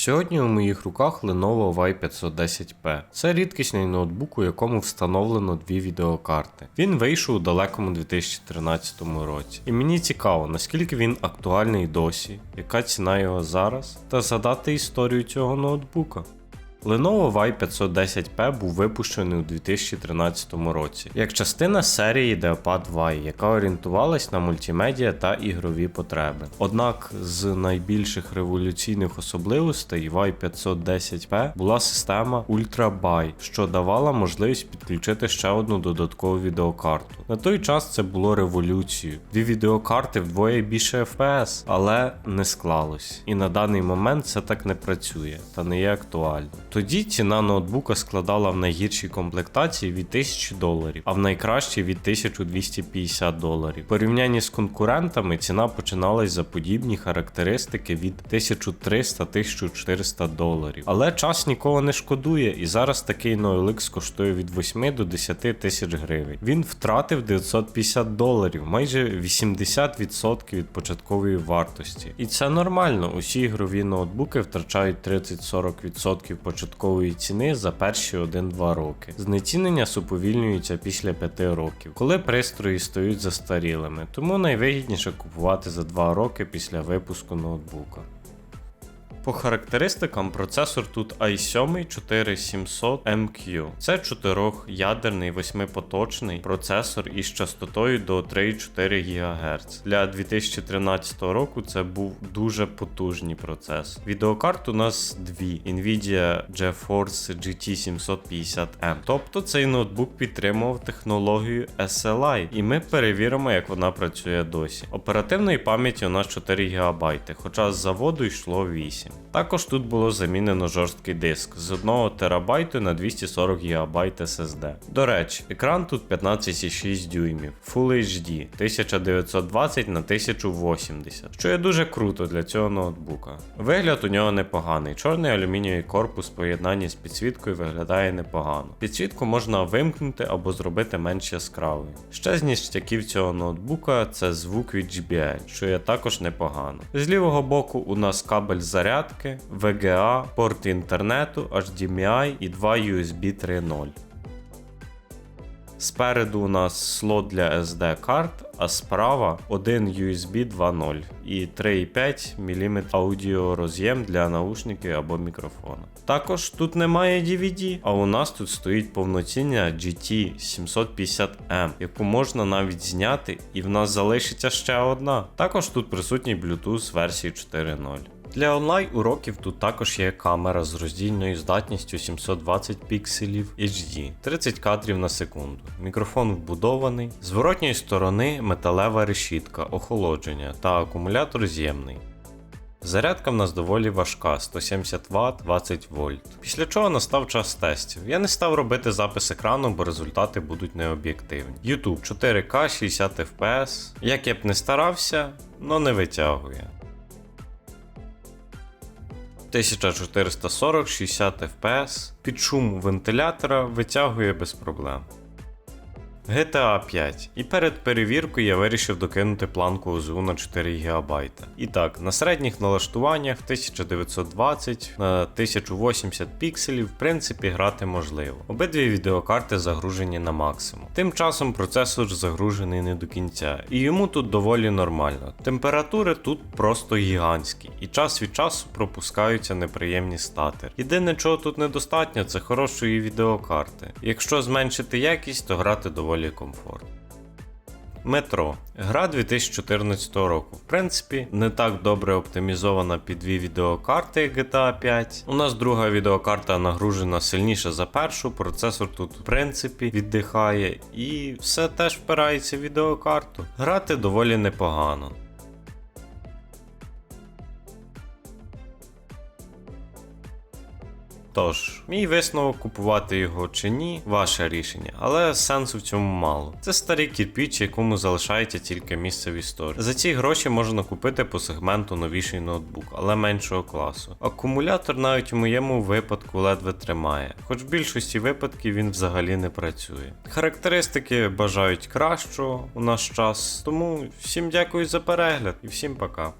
Сьогодні у моїх руках Lenovo Y510P. Це рідкісний ноутбук, у якому встановлено дві відеокарти. Він вийшов у далекому 2013 році. І мені цікаво, наскільки він актуальний досі, яка ціна його зараз, та згадати історію цього ноутбука. Lenovo Y510P був випущений у 2013 році як частина серії Ideopad Y, яка орієнтувалась на мультимедіа та ігрові потреби. Однак з найбільших революційних особливостей Y510P була система Ultra що давала можливість підключити ще одну додаткову відеокарту. На той час це було революцією. Дві відеокарти вдвоє більше FPS, але не склалось. І на даний момент це так не працює та не є актуально. Тоді ціна ноутбука складала в найгіршій комплектації від 1000 доларів, а в найкращій від 1250 доларів. В порівнянні з конкурентами ціна починалась за подібні характеристики від 1300-1400 доларів. Але час нікого не шкодує, і зараз такий NoLX коштує від 8 до 10 тисяч гривень. Він втратив 950 доларів, майже 80% від початкової вартості. І це нормально. Усі ігрові ноутбуки втрачають 30-40% початкової ціни за перші 1-2 роки. Знецінення суповільнюється після 5 років, коли пристрої стають застарілими, тому найвигідніше купувати за 2 роки після випуску ноутбука. По характеристикам процесор тут i7 4700MQ. Це 4-ядерний 8-поточний процесор із частотою до 3,4 ГГц. Для 2013 року це був дуже потужний процесор. Відеокарт у нас дві Nvidia GeForce GT 750M. Тобто цей ноутбук підтримував технологію SLI, і ми перевіримо, як вона працює досі. Оперативної пам'яті у нас 4 ГБ, хоча з заводу йшло 8. Також тут було замінено жорсткий диск з 1 ТБ на 240 ГБ SSD. До речі, екран тут 15,6 дюймів, Full HD 1920 на 1080, що є дуже круто для цього ноутбука. Вигляд у нього непоганий, чорний алюмінієвий корпус в поєднанні з підсвіткою виглядає непогано. Підсвітку можна вимкнути або зробити менш яскравою. Ще з ніштяків цього ноутбука це звук від JBL, що є також непогано. З лівого боку у нас кабель зарядки, VGA, порт інтернету, HDMI і два USB 3.0. Спереду у нас слот для SD карт, а справа один USB 2.0 і 3,5 мм аудіороз'єм для наушників або мікрофона. Також тут немає DVD, а у нас тут стоїть повноцінна GT 750M, яку можна навіть зняти, і в нас залишиться ще одна. Також тут присутній Bluetooth версії 4.0. Для онлайн уроків тут також є камера з роздільною здатністю 720 пікселів HD, 30 кадрів на секунду. Мікрофон вбудований, з воротньої сторони металева решітка, охолодження та акумулятор з'ємний. Зарядка в нас доволі важка 170 Вт 20 вольт. Після чого настав час тестів. Я не став робити запис екрану, бо результати будуть необ'єктивні. YouTube 4К 60 FPS. Як я б не старався, но не витягує. 1440 60 FPS, під шум вентилятора витягує без проблем. GTA 5. І перед перевіркою я вирішив докинути планку ОЗУ на 4 ГБ. І так, на середніх налаштуваннях 1920 на 1080 пікселів, в принципі, грати можливо. Обидві відеокарти загружені на максимум. Тим часом процесор загружений не до кінця, і йому тут доволі нормально. Температури тут просто гігантські, і час від часу пропускаються неприємні статери. Єдине, чого тут недостатньо, це хорошої відеокарти. Якщо зменшити якість, то грати доволі комфортно. Метро. Гра 2014 року. В принципі, не так добре оптимізована під дві відеокарти, як GTA 5. У нас друга відеокарта нагружена сильніше за першу, процесор тут, в принципі, віддихає, і все теж впирається в відеокарту. Грати доволі непогано. Тож, мій висновок купувати його чи ні, ваше рішення, але сенсу в цьому мало. Це старий кірпіч, якому залишається тільки місце в історії. За ці гроші можна купити по сегменту новіший ноутбук, але меншого класу. Акумулятор навіть у моєму випадку ледве тримає, хоч в більшості випадків він взагалі не працює. Характеристики бажають кращого у наш час, тому всім дякую за перегляд і всім пока.